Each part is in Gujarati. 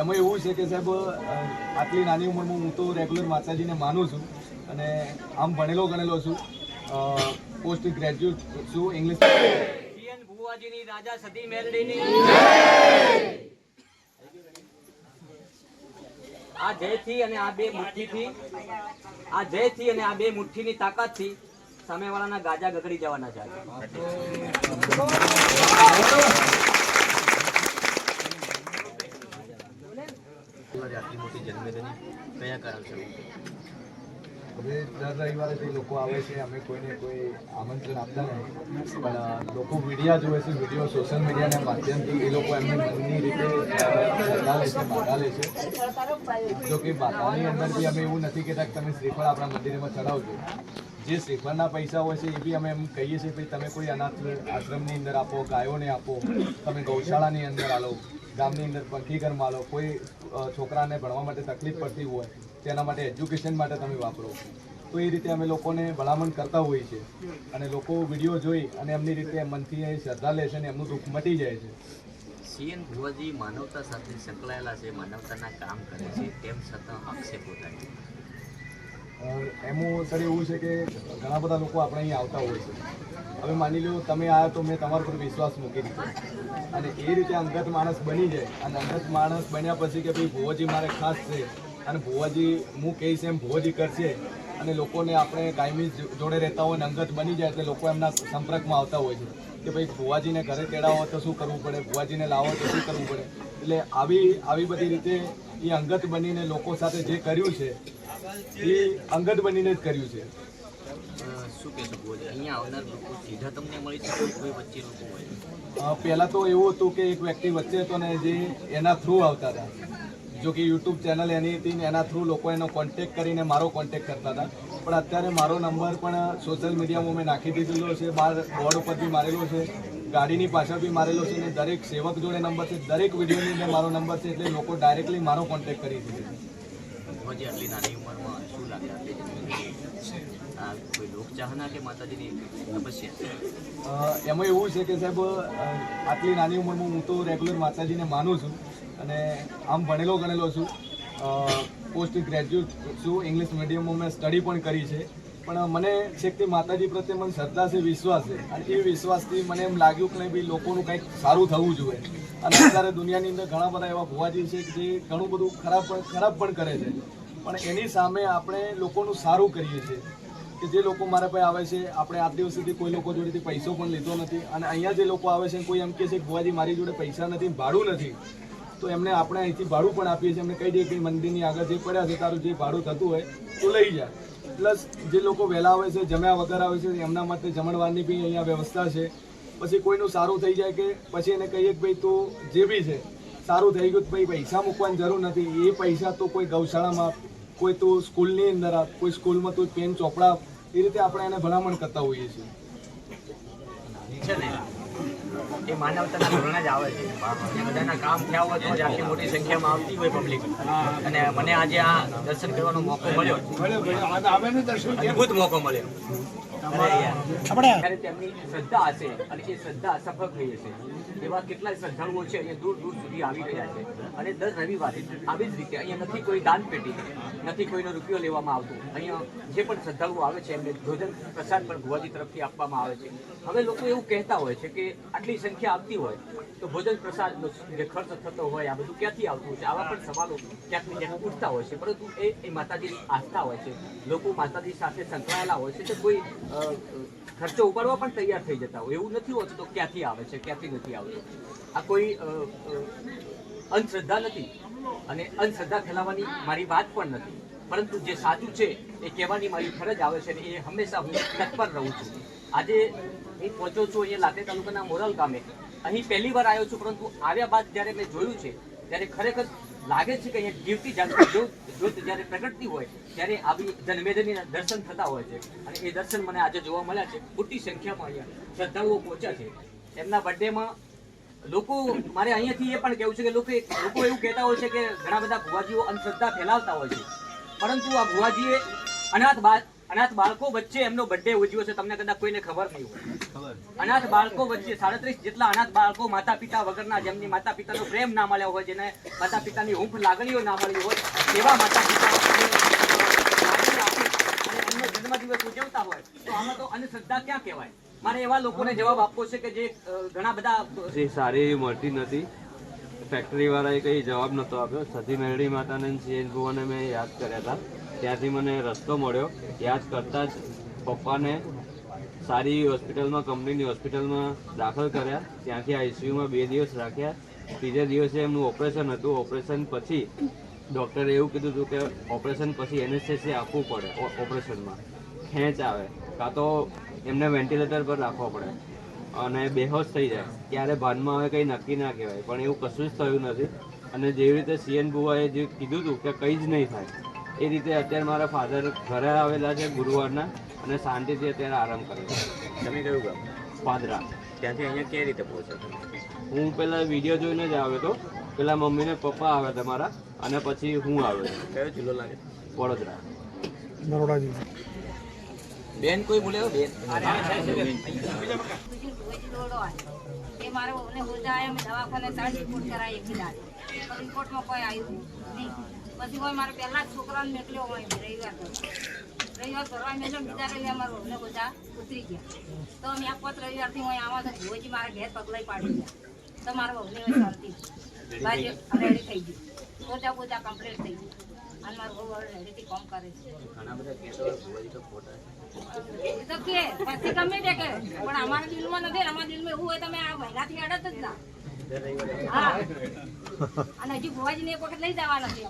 એમાં એવું છે કે સાહેબ આટલી નાની ઉંમરમાં હું તો રેગ્યુલર માતાજીને માનું છું અને આમ ભણેલો ગણેલો છું. પોસ્ટ ગ્રેજ્યુએટ છું ઇંગ્લિશ ભુવાજીની રાજા સતી મેલડીની. આ જયથી અને આ બે મુઠ્ઠીથી, આ જયથી અને આ બે મુઠ્ઠીની તાકાતથી સામેવાળાના ગાજા ગગડી જવાના છે આજે. આટલી મોટી જન્મેદની કયા કારણસર હવે દર રવિવારે જે લોકો આવે છે અમે કોઈને કોઈ આમંત્રણ આપતા નહીં પણ લોકો વિડીયા જોવે છે વીડિયો સોશિયલ મીડિયાના માધ્યમથી એ લોકો એમની મનની રીતે અ, લે છે માગા લે છે. જો કે બાધાની અંદરથી અમે એવું નથી કહેતા કે તમે શ્રીફળ આપણા મંદિરમાં ચડાવજો. જે શ્રીફળના પૈસા હોય છે એ બી અમે એમ કહીએ છીએ કે તમે કોઈ અનાથ આશ્રમની અંદર આપો ગાયોને આપો તમે ગૌશાળાની અંદર આલો ગામની અંદર પંખીઘરમાં આલો કોઈ છોકરાને ભણવા માટે તકલીફ પડતી હોય તેના માટે એજ્યુકેશન માટે તમે વાપરો. તો એ રીતે અમે લોકોને ભલામણ કરતા હોઈએ છીએ. અને લોકો વીડિયો જોઈ અને એમની રીતે મનથી એ શ્રદ્ધા લે છે અને એમનું દુઃખ મટી જાય છે. સીએન ભુવાજી માનવતા સાથે સંકળાયેલા છે માનવતાના કામ કરે છે તેમ છતાં આક્ષેપો થાય છે. અ, સર એવું છે કે ઘણા બધા લોકો આપણે અહીં આવતા હોય છે. હવે માની લો તમે આવ્યા તો મેં તમારા પર વિશ્વાસ મૂકી દીધો. અને એ રીતે અંગત માણસ બની જાય. અને અંગત માણસ બન્યા પછી કે ભાઈ ભુવાજી મારે ખાસ છે. અને ભુવાજી હું કહીશ એમ ભુવાજી કરશે. અને લોકોને આપણે કાયમી જોડે રહેતા હોય અંગત બની જાય એટલે લોકો એમના સંપર્કમાં આવતા હોય છે. કે ભાઈ ભુવાજીને ઘરે તેડાવો તો શું કરવું પડે? ભુવાજીને લાવો તો શું કરવું પડે? એટલે આવી આવી બધી રીતે એ અંગત બનીને લોકો સાથે જે કર્યું છે, એ અંગત બનીને જ કર્યું છે. શું કહેશો? અહીંયા આવનાર લોકો સીધા તમને મળી શકે કોઈ વચ્ચે લોકો હોય? પહેલાં તો એવું હતું કે એક વ્યક્તિ વચ્ચે હતો ને જે એના થ્રુ આવતા હતા. જો કે યુટ્યુબ ચેનલ એની હતી ને એના થ્રુ લોકો એનો કોન્ટેક કરીને મારો કોન્ટેક કરતા હતા. પણ અત્યારે મારો નંબર પણ સોશિયલ મીડિયામાં મેં નાખી દીધેલો છે બહાર બોર્ડ ઉપર બી મારેલો છે ગાડીની પાછળ બી મારેલો છે ને દરેક સેવક જોડે નંબર છે દરેક વિડીયોની અંદર મારો નંબર છે એટલે લોકો ડાયરેક્ટલી મારો કોન્ટેક કરી દીધો. આટલી નાની ઉંમરમાં શું લાગે? એમાં એવું છે કે સાહેબ આટલી નાની ઉંમરમાં હું તો રેગ્યુલર માતાજીને માનું છું અને આમ ભણેલો ગણેલો છું. પોસ્ટ ગ્રેજ્યુએટ છું ઇંગ્લિશ મીડિયમમાં મેં સ્ટડી પણ કરી છે. પણ મને છે કે માતાજી પ્રત્યે મને શ્રદ્ધા છે, વિશ્વાસ છે. અને એ વિશ્વાસથી મને એમ લાગ્યું કે ભાઈ લોકોનું કંઈક સારું થવું જોઈએ. અને અત્યારે દુનિયાની અંદર ઘણા બધા એવા ભુવાજી છે કે જે ઘણું બધું ખરાબ પણ ખરાબ પણ કરે છે. પણ એની સામે આપણે લોકોનું સારું કરીએ છીએ. કે જે લોકો મારા પાસે આવે છે, આપણે આજ દિવસ સુધી કોઈ લોકો જોડેથી પૈસો પણ લીધો નથી અને અહીંયા જે લોકો આવે છે, કોઈ એમ કહે છે ભુવાજી મારી જોડે પૈસા નથી, ભાડું નથી, તો એમને આપણે અહીંથી ભાડું પણ આપીએ છીએ. એમને કહી દઈએ કે મંદિરની આગળ જે પડ્યા છે, તારું જે ભાડું થતું હોય, તો લઈ જાય પ્લસ જે લોકો વહેલા આવે છે, જમ્યા વગર આવે છે, એમના માટે જમણવારની બી અહીંયા વ્યવસ્થા છે. પછી કોઈનું સારું થઈ જાય કે પછી એને કહીએ કે ભાઈ, તું જે બી છે, સારું થઈ ગયું ભાઈ, પૈસા મૂકવાની જરૂર નથી. એ પૈસા તો કોઈ ગૌશાળામાં કોઈ તો સ્કૂલની અંદર કોઈ સ્કૂલમાં તો પેન ચોપડા એ રીતે આપણે એને ભલામણ કરતા હોઈએ છીએ. છે ને એ માનવતાના ધોરણે જ આવે છે. બધાના કામ થયા હોય તો જ આટલી મોટી સંખ્યામાં આવતી હોય પબ્લિક અને મને આજે આ દર્શન કરવાનો મોકો મળ્યો. અદભુત મોકો મળ્યો. તેમની શ્રદ્ધા હશે અને એ શ્રદ્ધા સફળ થઈ હશે એવા કેટલાય શ્રદ્ધાળુઓ છે એ દૂર દૂર સુધી આવી રહ્યા છે. અને દર રવિવારે આવી જ રીતે અહીંયા નથી કોઈ દાન પેટી નથી કોઈનો રૂપિયો લેવામાં આવતો. અહીંયા જે પણ શ્રદ્ધાળુઓ આવે છે એમને ભોજન પ્રસાદ પણ ભુવાજી તરફથી આપવામાં આવે છે. હવે લોકો એવું કહેતા હોય છે કે આટલી સંખ્યા આવતી હોય તો ભોજન પ્રસાદનો જે ખર્ચ થતો હોય, આ બધું ક્યાંથી આવતું હોય છે? આવા પણ સવાલો ક્યાંક ને ક્યાંક ઉઠતા હોય છે, પરંતુ એ એ માતાજીની આસ્થા હોય છે. લોકો માતાજી સાથે સંકળાયેલા હોય છે તો કોઈ ખર્ચો ઉપાડવા પણ તૈયાર થઈ જતા હોય. એવું નથી હોતું તો ક્યાંથી આવે છે, ક્યાંથી નથી આવતું? આ કોઈ અંધશ્રદ્ધા નથી અને અંધશ્રદ્ધા ફેલાવવાની મારી વાત પણ નથી. પરંતુ જે સાચું છે, એ કહેવાની મારી ફરજ આવે છે અને એ હંમેશા હું તત્પર રહું છું. આજે હું પહોંચ્યો છું અહીંયા લાતે તાલુકાના મોરલ ગામે. અહીં પહેલી વાર આવ્યો છું, પરંતુ આવ્યા બાદ જ્યારે મેં જોયું છે, ત્યારે ખરેખર લાગે છે કે અહીંયા જીવતી જ્યારે પ્રગટતી હોય, ત્યારે આવી જન્મેદનીના દર્શન થતા હોય છે. અને એ દર્શન મને આજે જોવા મળ્યા છે. મોટી સંખ્યામાં અહીંયા શ્રદ્ધાળુઓ પહોંચ્યા છે. એમના બર્થડેમાં લોકો, મારે અહીંયાથી એ પણ કહેવું છે કે લોકો લોકો એવું કહેતા હોય છે કે ઘણા બધા ભુવાજીઓ અંધશ્રદ્ધા ફેલાવતા હોય છે. પરંતુ આ ભુવાજીએ અનાથ બા અનાથ બાળકો વચ્ચે એમનો બર્થડે ઉજવ્યો છે, તમને કદાચ કોઈને ખબર નહીં હોય. અનાથ બાળકો વચ્ચે સાડત્રીસ જેટલા અનાથ બાળકો માતા પિતા વગરના, જેમની માતા પિતાનો પ્રેમ ના મળ્યો હોય, જેને માતા પિતાની ઊંઘ લાગણીઓ ના મળી હોય એવા માતા પિતા જન્મદિવસ ઉજવતા હોય, તો અંધશ્રદ્ધા ક્યાં કહેવાય? મારે એવા લોકોને જવાબ આપવો છે કે જે ઘણા બધા સારી એવી મળતી નથી ફેક્ટરી વાળાએ કઈ જવાબ નહોતો આપ્યો. સતી મેરડી માતાને સીએન ભુવાને મેં યાદ કર્યા હતા. ત્યાંથી મને રસ્તો મળ્યો. યાદ કરતા જ પપ્પાને સારી હોસ્પિટલમાં, કંપનીની હોસ્પિટલમાં દાખલ કર્યા. ત્યાંથી આઈસીયુમાં બે દિવસ રાખ્યા. ત્રીજા દિવસે એમનું ઓપરેશન હતું. ઓપરેશન પછી ડૉક્ટરે એવું કીધું હતું કે ઓપરેશન પછી એનેસ્થેસી આપવું પડે ઓપરેશનમાં. ખેંચ આવે. કાં તો એમને વેન્ટિલેટર પર રાખવો પડે. અને બેહોશ થઈ જાય. ક્યારે ભાનમાં હવે કંઈ નક્કી ના કહેવાય. પણ એવું કશું જ થયું નથી. અને જેવી રીતે સીએન બુવાએ જે કીધું હતું કે કંઈ જ નહીં થાય એ રીતે અત્યારે મારા ફાધર ઘરે આવેલા છે ગુરુવારના અને શાંતિથી અત્યારે આરામ કરે છે. તમે કયું ગામ? પાદરા. ત્યાંથી અહીંયા કેવી રીતે પહોંચો હું પેલા વીડિયો જોઈને જ આવ્યો હતો. પેલા મમ્મીને પપ્પા આવ્યા હતા મારા અને પછી હું આવ્યો કયો જિલ્લો લાગે વડોદરા. બેન કોઈ બોલે બેન. એ મારે વહુને હોજાય, અમે દવાખાને ત્રણ રિપોર્ટ કરાવી દાડે. પણ રિપોર્ટમાં કોઈ આવ્યું નહીં. પછી કોઈ મારા પહેલા જ છોકરાને મેકલ્યો હોય રવિવાર. રવિવાર ભરવા મેલ્યો બીજા રવિવાર મારા વહુને હોજા ઉતરી ગયા તો અમે આ રવિવારથી હું આવા તો ભુવજી મારા ઘેર પગલાઈ પાડી ગયા તો મારા હવે શાંતિ બાજુ રેડી થઈ ગઈ પોતા પોતા કમ્પ્લીટ થઈ ગઈ પણ અમારા દિલમાં નથી અમારા દિલમાં એવું હોય તમે આ મહિનાથી અડત જ ના દર રવિવારે હા અને હજી ભુવાજીને એક વખત લઈ જવાના છે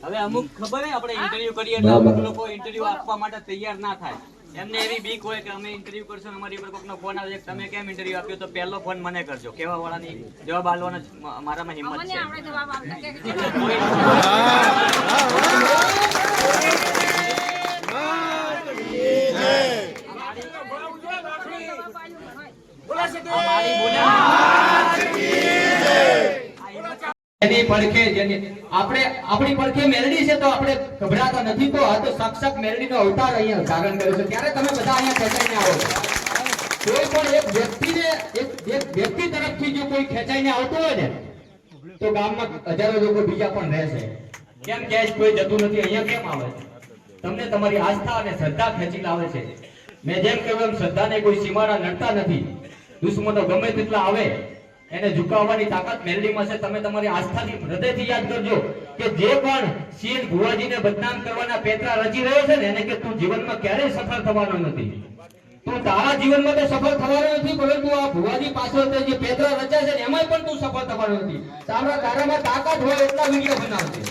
હવે અમુક ખબર આપણે ઇન્ટરવ્યુ કરીએ અમુક લોકો ઇન્ટરવ્યુ આપવા માટે તૈયાર ના થાય. એમને એવી બીક હોય કે અમે ઇન્ટરવ્યુ કરશું ને અમારી પર કોકનો ફોન આવે તમે કેમ ઇન્ટરવ્યુ આપ્યો? તો પહેલો ફોન મને કરજો. કેવા વાળાની જવાબ આલવાનો જ મારામાં હિંમત છે. અમારી બોલ્યા એની પડખે, જેની આપણે, આપણી પડખે મેલડી છે તો આપણે ગભરાતા નથી. તો આ તો સાક્ષાત મેલડીનો અવતાર અહીંયા ધારણ કર્યો છે. ત્યારે તમે બધા અહીંયા ખેંચાઈને આવો કોઈ પણ એક વ્યક્તિને, એક એક વ્યક્તિ તરફથી જો કોઈ ખેંચાઈને આવતું હોય ને, તો ગામમાં હજારો લોકો બીજા પણ રહેશે. કેમ કે કોઈ જતું નથી? અહીંયા કેમ આવે તમને તમારી આસ્થા અને શ્રદ્ધા ખેંચી લાવે છે. મેં જેમ કહ્યું એમ શ્રદ્ધાને કોઈ સીમાડા નડતા નથી. દુશ્મનો ગમે તેટલા આવે એને ઝુકાવવાની તાકાત મેલડીમાં છે તમે તમારી આસ્થાથી, હૃદયથી યાદ કરજો કે જે પણ શીલ ભુવાજીને બદનામ કરવાના પેતરા રચી રહ્યો છે ને, એને કે તું જીવનમાં ક્યારેય સફળ થવાનો નથી. તું તારા જીવનમાં તો સફળ થવાનો નથી, પરંતુ આ ભુવાજી પાછળ તે જે પેતરા રચ્યા છે ને, એમાંય પણ તું સફળ થવાનો નથી. તારા તારામાં તાકાત હોય એટલા વીડિયો બનાવશે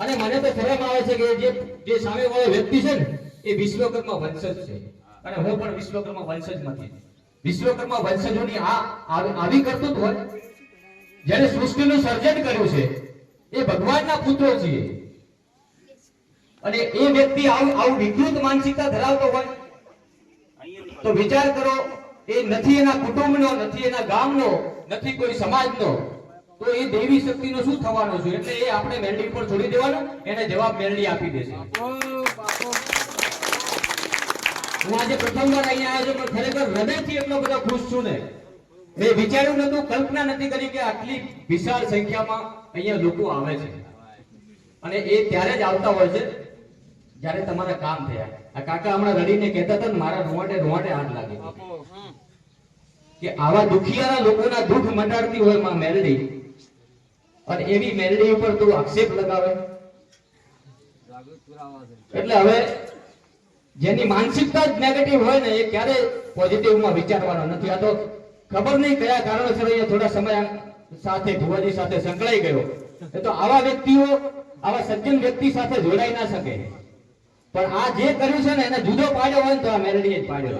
અને મને તો શરમ આવે છે કે જે જે સામે વાળો વ્યક્તિ છે ને, એ વિશ્વકર્મા વંશજ છે. અને હું પણ વિશ્વકર્મા વંશજ નથી વિશ્વકર્મા વંશજોની આવી આવી કરતું હોય જેને સૃષ્ટિનું સર્જન કર્યું છે, એ ભગવાનના પુત્રો છીએ. અને એ વ્યક્તિ આવું આવું વિકૃત માનસિકતા ધરાવતો હોય, તો વિચાર કરો, એ નથી એના કુટુંબનો, નથી એના ગામનો, નથી કોઈ સમાજનો, તો એ દેવી શક્તિનો શું થવાનો છે? એટલે એ આપણે મેલડી પર છોડી દેવાનો, એને જવાબ મેલડી આપી દેશે. હું આજે પ્રથમવાર અહીંયા આવ્યો છું પણ ખરેખર હૃદયથી એટલો બધો ખુશ છું ને મેં વિચાર્યું નતું કલ્પના નથી કરી કે આટલી વિશાળ સંખ્યામાં અહીંયા લોકો આવે છે. અને એ ત્યારે જ આવતા હોય છે જ્યારે તમારા કામ થયા. આ કાકા હમણાં રડીને કહેતા હતા મારા રોવાટે રોવાટે હાથ લાગે કે આવા દુખિયાના લોકોના દુઃખ મટાડતી હોયમાં મેલડી અને એવી મેલડી ઉપર તું આક્ષેપ લગાવે. એટલે હવે જેની માનસિકતા જ નેગેટિવ હોય ને એ ક્યારે પોઝિટિવમાં વિચારવાનો નથી. આ તો ખબર નહીં કયા કારણોસર અહીંયા થોડા સમય સાથે ભુવાજી સાથે સંકળાઈ ગયો. એ તો આવા વ્યક્તિઓ, આવા સજ્જન વ્યક્તિ સાથે જોડાઈ ના શકે. પણ આ જે કર્યું છે ને એને જુદો પાડ્યો હોય ને તો આ મેલડીએ જ પાડ્યો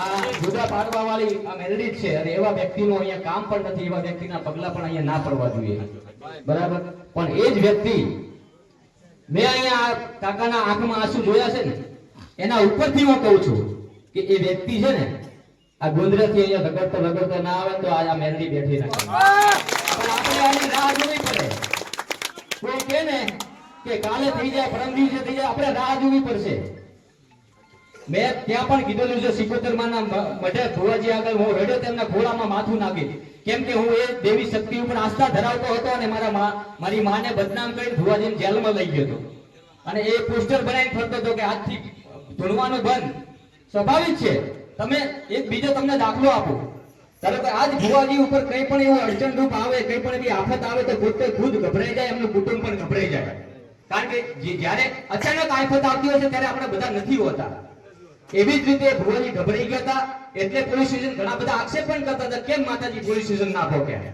આ જુદા પાડવા વાળી આ મેલડી જ છે. અને એવા વ્યક્તિનું અહીંયા કામ પણ નથી, એવા વ્યક્તિના પગલા પણ અહીંયા ના પડવા જોઈએ. બરાબર? પણ એ જ વ્યક્તિ મેં અહીંયા કાકાના આંખમાં આંસુ જોયા છે ને, એના ઉપરથી હું કહું છું કે એ વ્યક્તિ છે ને, આ ગોંદરાથી અહીંયા રગડતો રગડતો ના આવે તો આ મેરડી બેઠી રાખે પણ આપણે આની રાહ જોવી પડે. કોઈ કહે ને કે કાલે થઈ જાય, પરમ દિવસે થઈ જાય, આપણે રાહ જોવી પડશે. મેં ત્યાં પણ કીધેલું છે, સિકોતરમાં, મઢે ભુવાજી આગળ હું રડ્યો તેમના ખોળામાં માથું નાખી. કેમ કે હું એ દેવી શક્તિ ઉપર આસ્થા ધરાવતો હતો અને મારા મારી માને બદનામ કરી ભુવાજીને જેલમાં લઈ ગયો અને એ પોસ્ટર બનાવીને ફરતો હતો કે આજથી ધૂણવાનું બંધ. સ્વાભાવિક છે. તમે એક બીજો તમને દાખલો આપો. ધારો કે આજ ભુવાજી ઉપર કંઈ પણ એવું અડચણરૂપ આવે, કંઈ પણ એવી આફત આવે તો પોતે ખુદ ગભરાઈ જાય, એમનું કુટુંબ પણ ગભરાઈ જાય. કારણ કે જ્યારે અચાનક આફત આવતી હોય છે, ત્યારે આપણે બધા નથી હોતા. એવી જ રીતે ભુવાજી ગભરાઈ ગયા હતા, એટલે પોલીસ સ્ટેશન ઘણા બધા આક્ષેપ પણ કરતા હતા, કેમ માતાજી પોલીસ સ્ટેશન ના ભોગ્યા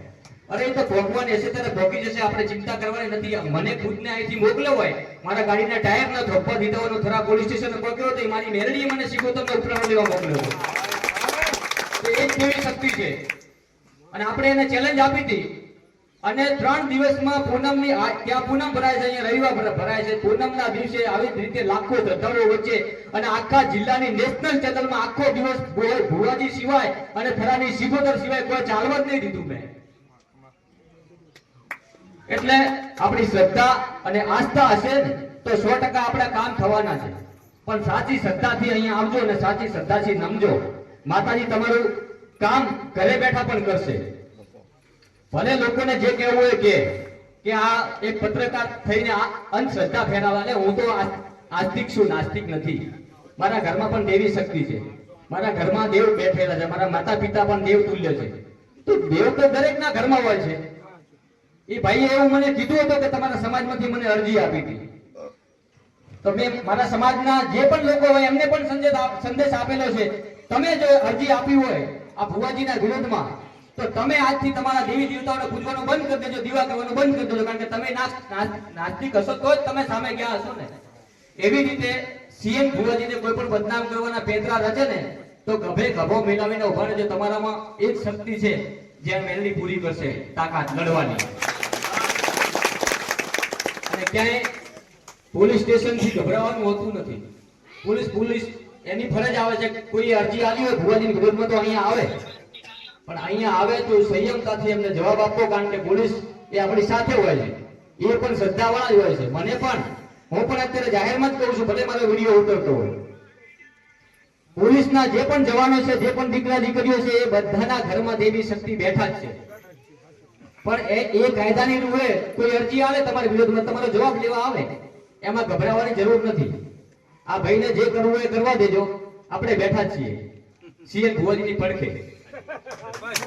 અરે, એ તો ભોગવાની હશે, ત્યારે ભોગી જશે, આપણે ચિંતા કરવાની નથી. મને ખુદને અહીંથી મોકલ્યો હોય, મારા ગાડીના ટાયર ન ધોપા દીધા હોય થરા પોલીસ સ્ટેશન પહોંચ્યો તો મારી મેરડીએ મને શીખો, તમને ઉપરાણ લેવા મોકલ્યો તો એ જ કેવી શક્તિ છે. અને આપણે એને ચેલેન્જ આપી હતી. અને ત્રણ દિવસમાં પૂનમની ની ત્યાં પૂનમ ભરાય છે, અહીંયા રવિવાર ભરાય છે. પૂનમના દિવસે આવી જ રીતે લાખો શ્રદ્ધાળુઓ વચ્ચે અને આખા જિલ્લાની નેશનલ ચેનલમાં આખો દિવસ ભુવાજી સિવાય અને થરાની સિગોદર સિવાય કોઈ ચાલવા જ નહીં દીધું મેં. એટલે આપણી શ્રદ્ધા અને આસ્થા હશે ને, તો સો ટકા આપણા કામ થવાના છે. પણ સાચી શ્રદ્ધાથી અહીંયા આવજો અને સાચી શ્રદ્ધાથી નમજો. માતાજી તમારું કામ ઘરે બેઠા પણ કરશે. ભલે લોકોને જે કહેવું હોય કે કે આ એક પત્રકાર થઈને આ અંધશ્રદ્ધા ફેલાવા લે, હું તો આસ્તિક છું, નાસ્તિક નથી. મારા ઘરમાં પણ દેવી શક્તિ છે. મારા ઘરમાં દેવ બેઠેલા છે, મારા માતા પિતા પણ દેવ તુલ્ય છે. તો દેવ તો દરેકના ઘરમાં હોય છે. એ ભાઈએ એવું મને કીધું હતું કે તમારા સમાજમાંથી મને અરજી આપી હતી. તો મેં મારા સમાજના જે પણ લોકો હોય, એમને પણ સંદેશ આપેલો છે. તમે જો અરજી આપી હોય, આ ભુવાજીના વિરોધમાં તો તમે આજથી તમારા દેવી દેવતાઓને પૂજવાનું બંધ કરી દેજો, દીવા કરવાનું બંધ કરી દેજો, કારણ કે તમે નાસ- નાસ- નાસ્તિક હશો તો જ તમે સામે ગયા હશો ને. એવી રીતે સીએમ ભુવાજીને કોઈ પણ બદનામ કરવાના પેતરા રચે ને, તો ગભે ગભો મેળવીને ઊભા રહેજો. તમારામાં એક શક્તિ છે, જે મેળવી પૂરી કરશે, તાકાત લડવાની. અને ક્યાંય પોલીસ સ્ટેશનથી ગભરાવાનું હોતું નથી. પોલીસ પોલીસ એની ફરજ આવે છે, કોઈ અરજી આવી હોય ભુવાજીની વિરોધમાં તો અહીંયા આવે. પણ અહીંયા આવે તો સંયમતાથી એમને જવાબ આપો, કારણ કે પોલીસ એ આપણી સાથે હોય છે. એ પણ શ્રદ્ધાવાળા જ હોય છે. મને પણ, હું પણ અત્યારે જાહેરમાં જ કહું છું, ભલે મારો વીડિયો ઉતરતો હોય. પોલીસના જે પણ જવાનો છે, જે પણ દીકરા દીકરીઓ છે, એ બધાના ઘરમાં દેવી શક્તિ બેઠા જ છે. પણ એ એ કાયદાની રૂએ કોઈ અરજી આવે તમારા વિરોધમાં, તમારો જવાબ લેવા આવે, એમાં ગભરાવાની જરૂર નથી. આ ભાઈને જે કરવું હોય એ કરવા દેજો. આપણે બેઠા જ છીએ. સીએમ ભુવાજીની પડખે. બસ